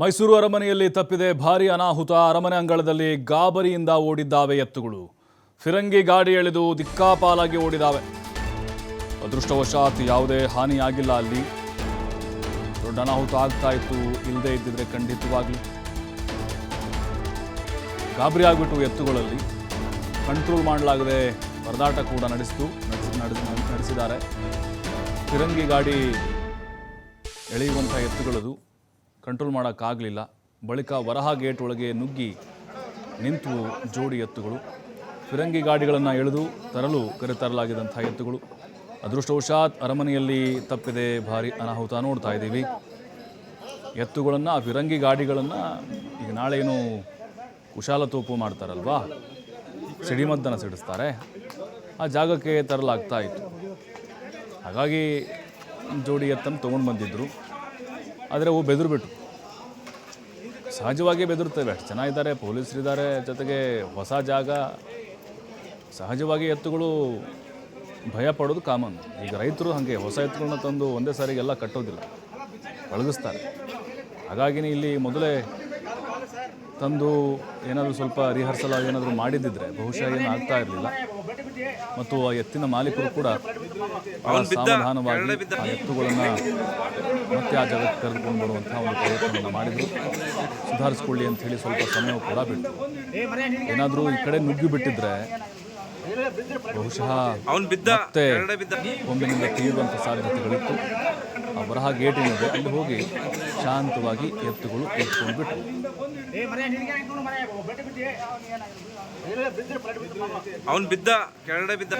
ಮೈಸೂರು ಅರಮನೆಯಲ್ಲಿ ತಪ್ಪಿದೆ ಭಾರಿ ಅನಾಹುತ. ಅರಮನೆ ಅಂಗಳದಲ್ಲಿ ಗಾಬರಿಯಿಂದ ಓಡಿದ್ದಾವೆ ಎತ್ತುಗಳು. ಫಿರಂಗಿ ಗಾಡಿ ಎಳೆದು ದಿಕ್ಕಾಪಾಲಾಗಿ ಓಡಿದಾವೆ. ಅದೃಷ್ಟವಶಾತ್ ಯಾವುದೇ ಹಾನಿಯಾಗಿಲ್ಲ ಅಲ್ಲಿ. ದೊಡ್ಡ ಅನಾಹುತ ಆಗ್ತಾ ಇತ್ತು ಇಲ್ಲದೆ ಇದ್ದಿದ್ರೆ ಖಂಡಿತವಾಗ್ಲೂ. ಗಾಬರಿ ಆಗ್ಬಿಟ್ಟು ಎತ್ತುಗಳಲ್ಲಿ ಕಂಟ್ರೋಲ್ ಮಾಡಲಾಗದೆ ಪರದಾಟ ಕೂಡ ನಡೆಸಿತು, ನಡೆಸಿ ನಡೆಸಿ, ನಡೆಸಿದ್ದಾರೆ. ಫಿರಂಗಿ ಗಾಡಿ ಎಳೆಯುವಂಥ ಎತ್ತುಗಳದು. ಕಂಟ್ರೋಲ್ ಮಾಡೋಕ್ಕಾಗಲಿಲ್ಲ. ಬಳಿಕ ವರಹ ಗೇಟ್ ಒಳಗೆ ನುಗ್ಗಿ ನಿಂತು ಜೋಡಿ ಎತ್ತುಗಳು. ಫಿರಂಗಿ ಗಾಡಿಗಳನ್ನು ಎಳೆದು ತರಲು ಕರೆತರಲಾಗಿದ್ದಂಥ ಎತ್ತುಗಳು. ಅದೃಷ್ಟವಶಾತ್ ಅರಮನೆಯಲ್ಲಿ ತಪ್ಪಿದೆ ಭಾರಿ ಅನಾಹುತ ನೋಡ್ತಾ ಇದ್ದೀವಿ. ಎತ್ತುಗಳನ್ನು ಆ ಫಿರಂಗಿ ಗಾಡಿಗಳನ್ನು ಈಗ ನಾಳೆ ಏನು ಕುಶಾಲತೋಪು ಮಾಡ್ತಾರಲ್ವಾ? ಸಿಡಿಮದ್ದನ್ನು ಸಿಡಿಸ್ತಾರೆ. ಆ ಜಾಗಕ್ಕೆ ತರಲಾಗ್ತಾ ಇತ್ತು. ಹಾಗಾಗಿ ಜೋಡಿ ಎತ್ತನ್ನು ತೊಗೊಂಡು ಬಂದಿದ್ದರು ಆದರೆ ಅವು ಬೆದರ್ಬಿಟ್ಟು ಸಹಜವಾಗಿ ಬೆದರ್ತವೆ ಅಷ್ಟು ಜನ ಇದ್ದಾರೆ ಪೊಲೀಸರಿದ್ದಾರೆ, ಜೊತೆಗೆ ಹೊಸ ಜಾಗ. ಸಹಜವಾಗಿ ಎತ್ತುಗಳು ಭಯ ಪಡೋದು ಕಾಮನ್. ಈಗ ರೈತರು ಹಾಗೆ ಹೊಸ ಎತ್ತುಗಳನ್ನ ತಂದು ಒಂದೇ ಸಾರಿಗೆಲ್ಲ ಕಟ್ಟೋದಿಲ್ಲ. ಪಳಗಿಸ್ತಾರೆ ಹಾಗಾಗಿನೇ ಇಲ್ಲಿ ಮೊದಲೇ ತಂದು ಏನಾದರೂ ಸ್ವಲ್ಪ ರಿಹರ್ಸಲ್ ಏನಾದರೂ ಮಾಡಿದ್ದಿದ್ರೆ ಬಹುಶಃ ಏನು ಆಗ್ತಾ ಇರಲಿಲ್ಲ. ಮತ್ತು ಆ ಎತ್ತಿನ ಮಾಲೀಕರು ಕೂಡ ಬಹಳ ಸಾವಧಾನವಾಗಿ ಆ ಎತ್ತುಗಳನ್ನು ಮತ್ತೆ ಆ ಜಾಗಕ್ಕೆ ಕರೆದುಕೊಂಡು ಬರುವಂತಹ ಒಂದು ಪ್ರಯತ್ನವನ್ನು ಮಾಡಿದರು. ಸುಧಾರಿಸ್ಕೊಳ್ಳಿ ಅಂತ ಹೇಳಿ ಸ್ವಲ್ಪ ಸಮಯ ಕೂಡ ಬಿಟ್ಟು ಏನಾದರೂ ಈ ಕಡೆ ನುಗ್ಗಿ ಬಿಟ್ಟಿದ್ರೆ ಬಹುಶಃ ಅವನು ಬಿದ್ದ ಮತ್ತೆ ಕೆಳಗಡೆ ತಿಳಿಯುವಂಥ ಸಾಧ್ಯತೆಗಳಿತ್ತು. ಬರಹ ಗೇಟ್ ಏನಿದೆ ಅಲ್ಲಿ ಹೋಗಿ ಶಾಂತವಾಗಿ ಎತ್ತುಗಳು ಅವನು ಅವನ್ ಬಿದ್ದ ಕೆಳಗಡೆ ಬಿದ್ದ.